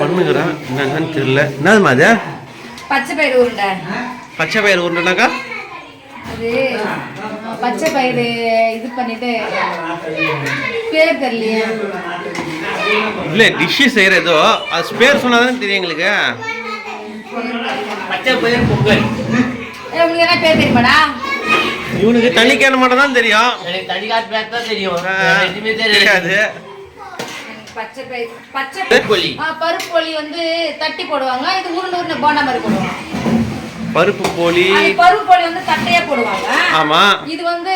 பண்ணுங்கிறான் என்னன்னு தெரியல. என்னதுமா அது? பச்சை பயிறு உருண்டை. பச்சை பயிர் உருண்டைனாக்கா? அது பச்சை பயிறு இது பண்ணிட்டு பேர் தெரியலையே. இல்லை டிஷ்ஷு செய்கிற ஏதோ அது பேர் சொன்னாதானே தெரியும் எங்களுக்கு. பச்சை பயிர் பொங்கல். ஏ, உங்களுக்கு என்ன பேர் தெரியுமாடா? இவனுக்கு தண்ணி கேன மட்டும் தான் தெரியும். எனக்கு தனிக்காட் பேர் தான் தெரியும். தெரியாது. பச்சை பயிர் பச்சை பருப்பொலி. ஆ, பருப்பு பொலி வந்து தட்டி போடுவாங்க இது உருண்டை உருண்டை போண்டா மாதிரி போடுவாங்க பருப்பு போலி பருப்பு பொலி வந்து தட்டையா போடுவாங்க ஆமா இது வந்து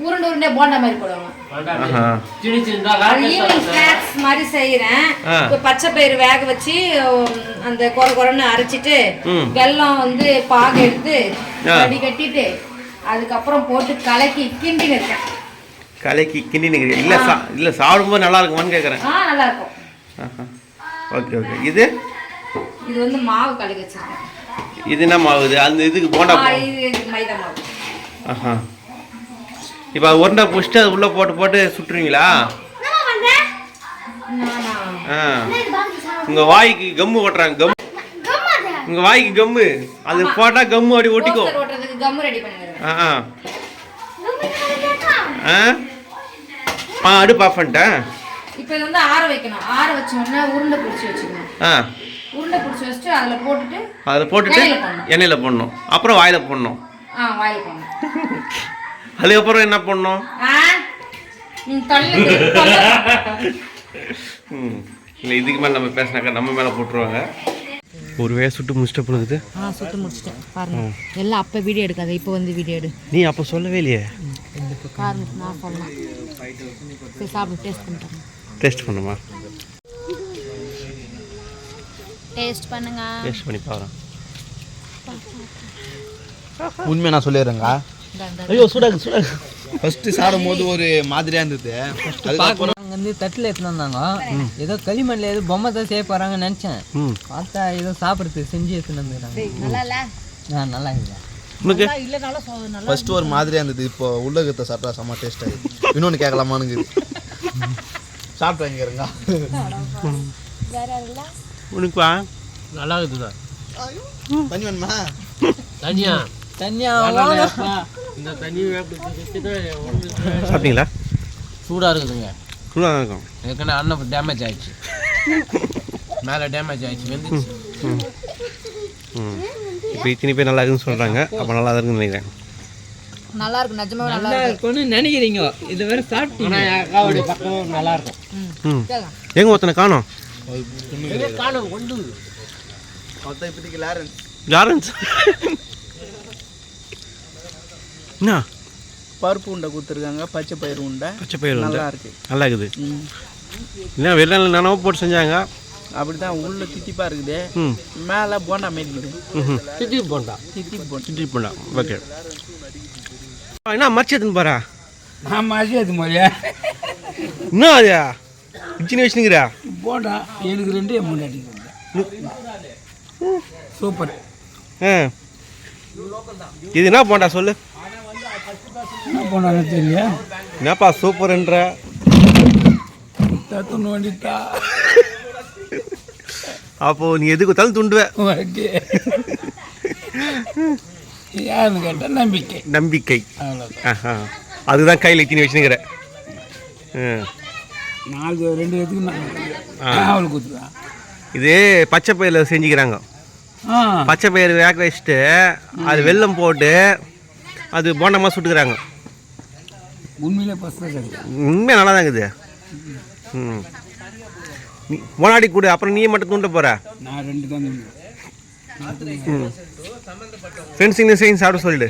உருண்டை உருண்டை போண்டா மாதிரி போடுவாங்க ஈவினிங். ஸ்நாக்ஸ் மாதிரி செய்யறேன். இப்ப பச்சை பயிறு வேக வச்சு அந்த கொர கொரன்னு அரைச்சிட்டு. வெல்லம் வந்து பாகு எடுத்து ஆ. அடி கட்டிட்டு அதுக்கப்புறம் போட்டு கலக்கி கிண்டி இருக்கேன் கலைக்கு கிண்டி நிற்கிறேன் இல்லை சா இல்லை சாப்பிடும்போது நல்லா இருக்குமான்னு கேட்குறேன் ஆ நல்லா இருக்கும் ஓகே ஓகே. இது? இது வந்து மாவு கலக்கி வச்சிருக்கேன். இது என்ன மாவுது அந்த இதுக்கு போண்டா இது மைதா மாவு. ஆஹா. இப்போ உருண்டை பிடிச்சிட்டு அது உள்ளே போட்டு போட்டு சுட்டுருவீங்களா? நானா? ஆ. உங்கள் வாய்க்கு கம்மு ஓட்டுறாங்க கம் உங்கள் வாய்க்கு கம்மு. அது போட்டால் கம்மு அப்படி ஒட்டிக்கும். ஆ ஆ. ஆ? ஆ அடுப்பு ஆஃப் பண்ணிட்டேன். இப்போ இது வந்து ஆற வைக்கணும். ஆற வச்ச உடனே உருண்டை பிடிச்சி வச்சுக்கணும். ஆ. உருண்டை பிடிச்சி வச்சுட்டு அதில் போட்டுட்டு அதில் போட்டுட்டு எண்ணெயில போடணும். அப்புறம் வாயில் போடணும். ஆ வாயில் போடணும். அதுக்கப்புறம் என்ன பண்ணணும் ஆ? ம், தொல்லை தொல்லை. ம். இல்லை இதுக்கு மேலே நம்ம பேசினாக்கா நம்ம மேலே போட்டுருவாங்க. ஒரு வேலை சுட்டு முடிச்சிட்ட போகுது ஆ சுட்டு முடிச்சிட்டேன். பாருங்க. எல்லாம் அப்போ வீடியோ எடுக்காத இப்போ வந்து வீடியோ எடு. நீ அப்போ சொல்லவே இல்லையே? பாருங்க நான் சொல்லலாம் சரி சாப்பிடு டேஸ்ட் பண்ணிட்டேன் டேஸ்ட் பண்ணுமா டேஸ்ட் பண்ணுங்க டேஸ்ட் பண்ணி பாக்குறேன் உண்மையை நான் சொல்லிடுறேங்க ஐயோ சூடாக்கு சூடாக்கு ஃபர்ஸ்ட் சாப்பிடும் போது ஒரு மாதிரியா இருந்தது அதுக்கப்புறம் அங்க இருந்து தட்டில் எடுத்துன்னு வந்தாங்க ஏதோ களிமண்ல ஏதோ பொம்மை தான் செய்ய போறாங்கன்னு நினைச்சேன் பார்த்தா ஏதோ சாப்பிட்றதுக்கு செஞ்சு எடுத்துன்னு வந்துடுறாங்க நல்லா நல்லா இல்லை உனக்கு? ஃபர்ஸ்ட் ஒரு மாதிரியா இருந்தது. இப்போ உள்ளகத்தை சாப்பிட்டா செம்ம டேஸ்ட் ஆகுது இன்னொன்று கேட்கலாமானுங்குது சாப்பிட்டு வாங்கிக்கிறேங்க உனக்கு வா நல்லா இருக்குதா தண்ணி வேணுமா? தனியா தனியா இந்த தண்ணி சாப்பிட்டீங்களா? சூடா இருக்குதுங்க. சூடாக இருக்கும். ஏற்கனவே அண்ணன் டேமேஜ் ஆயிடுச்சு. மேலே டேமேஜ் ஆயிடுச்சு வெந்துச்சு. ம். இப்போ இத்தனை பேர் நல்லா இருக்குன்னு சொல்கிறாங்க அப்போ நல்லா தான் இருக்குன்னு நினைக்கிறேன். நல்லா இருக்கும் நிஜமாவே நல்லா நல்லா இருக்கும்னு நினைக்கிறீங்க. இதை வேற சாப்பிட்டீங்க. ஆனால் என் அக்காவுடைய பக்கம் நல்லா இருக்கும் ம் எங்கே ஒருத்தனை காணோம்? காணும்? கொண்டு இப்போதைக்கு லாரன்ஸ். யாருன்னு என்ன? பருப்பு உண்டை கொடுத்துருக்காங்க பச்சை பயிறு உண்டை. பச்சை பயிர் நல்லா இருக்கு நல்லா இருக்குது ம். இல்லை வெளிநாள் நானோ போட்டு செஞ்சாங்க. அப்படிதான் உள்ள தித்திப்பா இருக்குது. ம். மேலே போண்டா மேய்க்குது ம் திட்டி போண்டா. தித்தி போண்டா. சிட்டி பண்ணா ஓகே. என்ன மச்சி எடுத்துன்னு போறா? நான் மாசி அது மாதிரியா என்ன அது? சின்ன வச்சுனுங்கிறா போண்டா எனக்கு ரெண்டு முன்னாடி சூப்பர். ஆ. இது என்ன போண்டா சொல்லு? என்ன போண்டாங்க தெரியல என்னப்பா சூப்பர்ன்ற? தத்துன்னு வேண்டிட்டா. அப்போ நீ எதுக்கு கொடுத்தாலும் துண்டுவ. ஓகே. யாருன்னு கேட்டால் நம்பிக்கை. நம்பிக்கை. ஆஹா. அதுதான் கையில் இத்தினி வச்சுனுங்கிற நாலு ரெண்டு பேத்துக்கு இது பச்சை பயிரில் செஞ்சுக்கிறாங்க. பச்சை பயிர் வேக வச்சுட்டு அது வெல்லம் போட்டு அது போண்டமாக சுட்டுக்கிறாங்க. உண்மையிலே உண்மையாக நல்லா தான் இருக்குது ம். நீ போனாடி கூட அப்புறம் நீ மட்டும் தூண்ட போகிற நான் ரெண்டு தான் தின்னுவேன். ம். ஃப்ரெண்ட்ஸுங்க செய்யும் சாப்பிட சொல்லிடு.